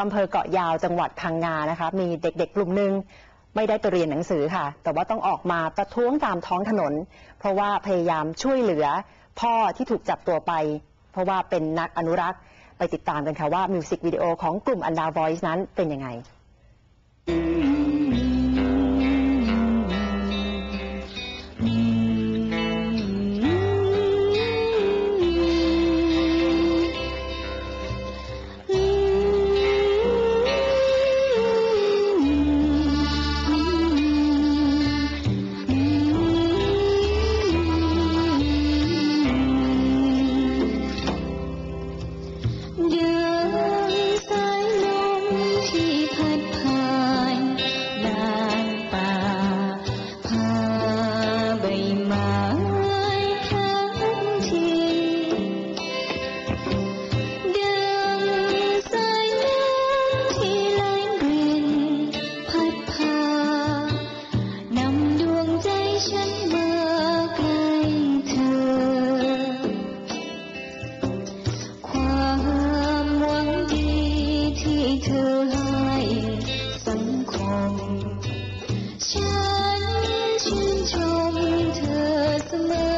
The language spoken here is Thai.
อำเภอเกาะยาวจังหวัดพังงานะคะ มีเด็กๆกลุ่มหนึ่งไม่ได้ไปเรียนหนังสือค่ะ แต่ว่าต้องออกมาประท้วงตามท้องถนน เพราะว่าพยายามช่วยเหลือ พ่อที่ถูกจับตัวไป เพราะว่าเป็นนักอนุรักษ์ไปติดตามกันค่ะว่ามิวสิกวิดีโอของกลุ่มอันดาวอยซ์นั้นเป็นยังไง thứ hai sẵn khoang chân chân trong thơ sơ mơ